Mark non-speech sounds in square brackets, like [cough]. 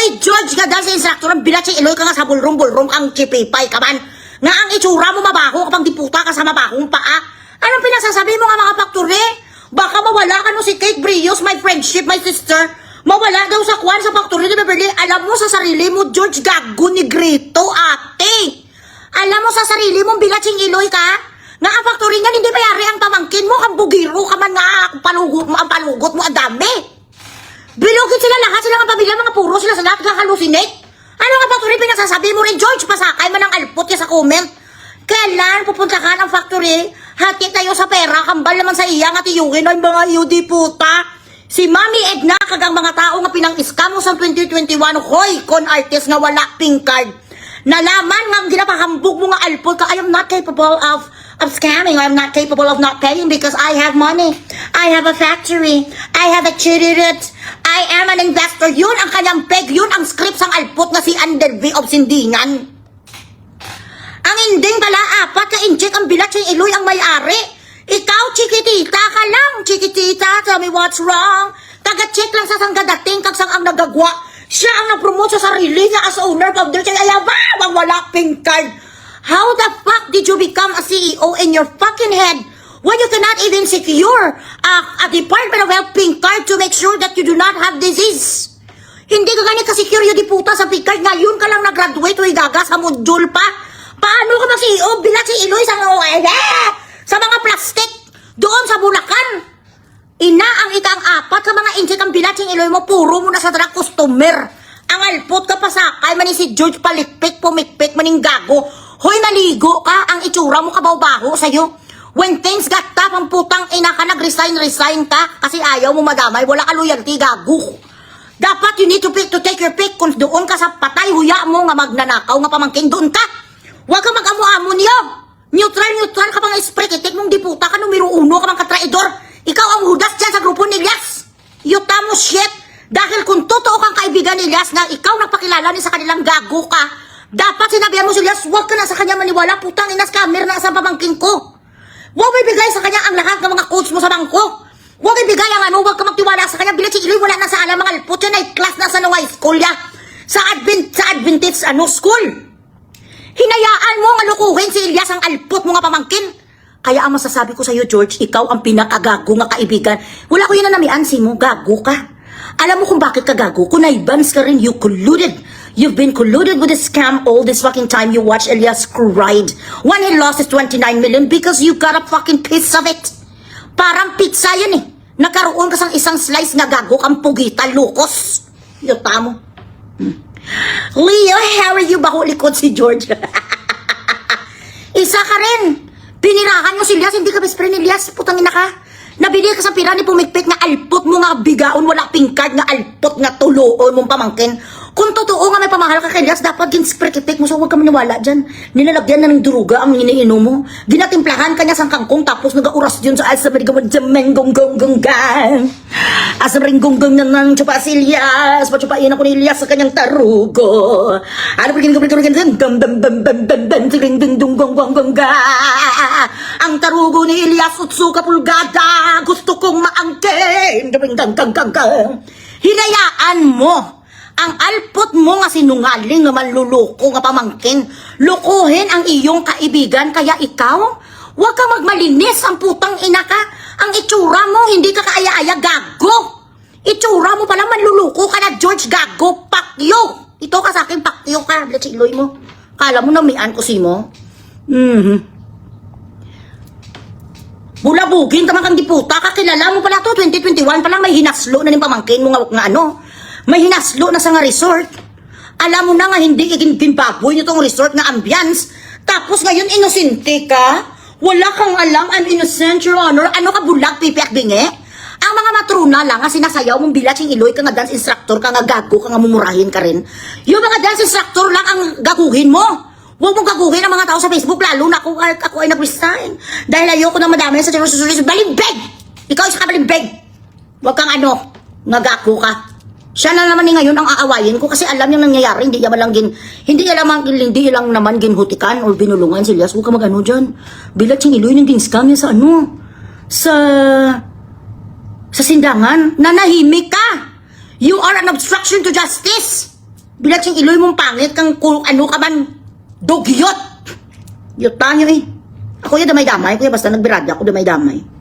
Hoy, George nga dahil sa instructor, bilat si Eloy ka nga sa bulrong-bulrong ang chipipay ka man. Nga ang itsura mo mabaho kapag diputa ka sa mabahong paa. Anong pinasasabi mo nga mga faktori? Baka mawala ka no si Kate Brios, my friendship, my sister. Mawala daw sa kwan sa faktori ni Beverly. Alam mo sa sarili mo, George Gago ni Grito, ate. Alam mo sa sarili mo, bilat sing Eloy ka? Nga ang faktori nga, hindi mayari ang pamangkin mo, ang bugiro ka man nga, ang palugot mo, ang palugot mo, ang dami. Bilugit sila lahat, sila nga pamilya, mga puro sila sa lahat, kakalusinate. Ano nga factory pinagsasabi mo rin, George? Pasakay man ang alpot niya sa comment. Kailan pupunta ka ng factory? Hati tayo sa pera, kambal naman sa iya nga tiyungin ay mga yudi puta. Si Mami Edna, kagang mga tao nga pinang-scam sa 2021, hoy, con artist nga wala pink card. Nalaman nga ginapahambog mo nga alpot ka, I am not capable of of scamming. I'm not capable of not paying because I have money. I have a factory. I have a chiririt. I am an investor. Yun ang kanyang peg. Yun ang script sang alpot na si Under V of Sindingan. Ang inding pala, apat ka inject ang bilat si Eloy ang may-ari. Ikaw, chikitita ka lang. Chikitita, tell me what's wrong. Taga-check lang sa sang gadating kag sang ang nagagwa. Siya ang nag-promote sa sarili niya as owner of Kaya ba, ang wala pink card. How the fuck did you become a CEO in your fucking head when you cannot even secure a, a Department of Health pink card to make sure that you do not have disease? Hindi ka ganit ka-secure yung diputa sa pink card. Ngayon ka lang nag-graduate o igaga sa module pa. Paano ka mag-CEO? Bilat si Iloy sa, sa mga plastic doon sa Bulacan. Ina ang ikang apat sa mga inject ang bilat yung Iloy mo. Puro mo na sa drug customer. Ang alpot ka pa sa kay man ni si George palikpik, pumikpik, maning gago. Hoy, naligo ka. Ang itsura mo kabaw-baho sa'yo. When things got tough, ang putang ina ka, nag-resign-resign ka kasi ayaw mo madamay. Wala ka loyalty, gago. Dapat you need to pick to take your pick kung doon ka sa patay huya mo nga magnanakaw nga pamangkin doon ka. Huwag ka mag-amo-amo niyo. Neutral, neutral ka pang spray. Itik mong diputa ka numero uno ka mang katraidor. Ikaw ang hudas dyan sa grupo ni Elias. Yuta mo shit. Dahil kung totoo kang kaibigan ni Elias na ikaw nagpakilala ni sa kanilang gago ka, dapat sinabihan mo si Elias, huwag ka na sa kanya maniwala, putang ina scammer na sa pamangkin ko. Huwag ibigay sa kanya ang lahat ng mga codes mo sa bangko. Huwag ibigay ang ano, huwag ka magtiwala sa kanya. Bilang si Iloy, wala na sa alam mga alpot yan ay class na sa nung high school ya. Sa, Advent, sa Adventist ano, school. Hinayaan mo nga lukuhin si Elias ang alpot mo nga pamangkin. Kaya ang masasabi ko sa iyo, George, ikaw ang pinakagago nga kaibigan. Wala ko yun na namiansi mo, gago ka. Alam mo kung bakit ka gago? Kung naibans ka rin, you colluded. You've been colluded with a scam all this fucking time you watch Elias cried when he lost his 29 million because you got a fucking piece of it. Parang pizza yan eh. Nagkaroon ka sang isang slice nga gago kang pugita, lukos. Yuta mo. Hmm. Leo, are you? Bako likod si George. [laughs] Isa ka rin. Pinirahan mo si Elias, hindi ka best friend ni Elias. Putang ina ka. Nabili ka sa pira ni pumikpik nga alpot mo nga bigaon, wala pink nga alpot nga tuloon mong pamangkin. Kung totoo nga may pamahal ka kay Elias, dapat ginsprikitik mo so huwag ka maniwala dyan. Nilalagyan na ng duruga ang iniinom mo. Ginatimplahan ka niya sa kangkong tapos nag-uras yun sa asa marigawan dyan gong gong gong gang. Asa ring gong gong nang chupa si Elias. Pachupain ako ni Elias sa kanyang tarugo. Ano pa ginagawa ko rin dam dam dam dam dam dam siling ding dung gong gong gong ga. Ang tarugo ni Elias utsuka pulgada. Gusto kong maangkin. Dam dam dam dam dam. Hinayaan mo ang alpot mo nga sinungaling nga manluloko nga pamangkin. Lukuhin ang iyong kaibigan kaya ikaw, huwag kang magmalinis ang putang ina ka. Ang itsura mo, hindi ka kaaya-aya gago. Itsura mo pala manluloko ka na George Gago, pakyo. Ito ka sa akin, pakyo ka. Lachiloy mo. Kala mo namian ko si mo? Mhm. Bulabugin ka man kang diputa, kakilala mo pala to, 2021 pa lang may hinaslo na ng pamangkin mo nga, nga ano. May hinaslo na sa nga resort. Alam mo na nga hindi iginbaboy nyo tong resort nga ambience. Tapos ngayon inosente ka? Wala kang alam, I'm innocent, your honor. Ano ka bulag, pipi at bingi? Ang mga matruna lang nga sinasayaw mong bilat yung iloy ka nga dance instructor ka nga gago ka nga mumurahin ka rin. Yung mga dance instructor lang ang gaguhin mo. Huwag mong gaguhin ang mga tao sa Facebook, lalo na ako, ako ay nag-resign. Dahil ayoko na madami sa General Susulis. Balimbeg! Ikaw isa ka balimbeg! Huwag kang ano, nagago ka. Siya na naman ni ngayon ang aawayin ko kasi alam niya nangyayari, hindi niya malang gin, hindi niya lamang, hindi niya lang naman ginhutikan o binulungan si Elias. Huwag ka mag-ano dyan. Bilat siyang iloy ng ginscam niya sa ano, sa, sa sindangan. Nanahimik ka! You are an obstruction to justice! Bilatsing iloy mong pangit kang ano ka man. Dugyot! Yut tayo eh. Ako yung damay-damay. Kuya basta nagbiradya ako damay-damay.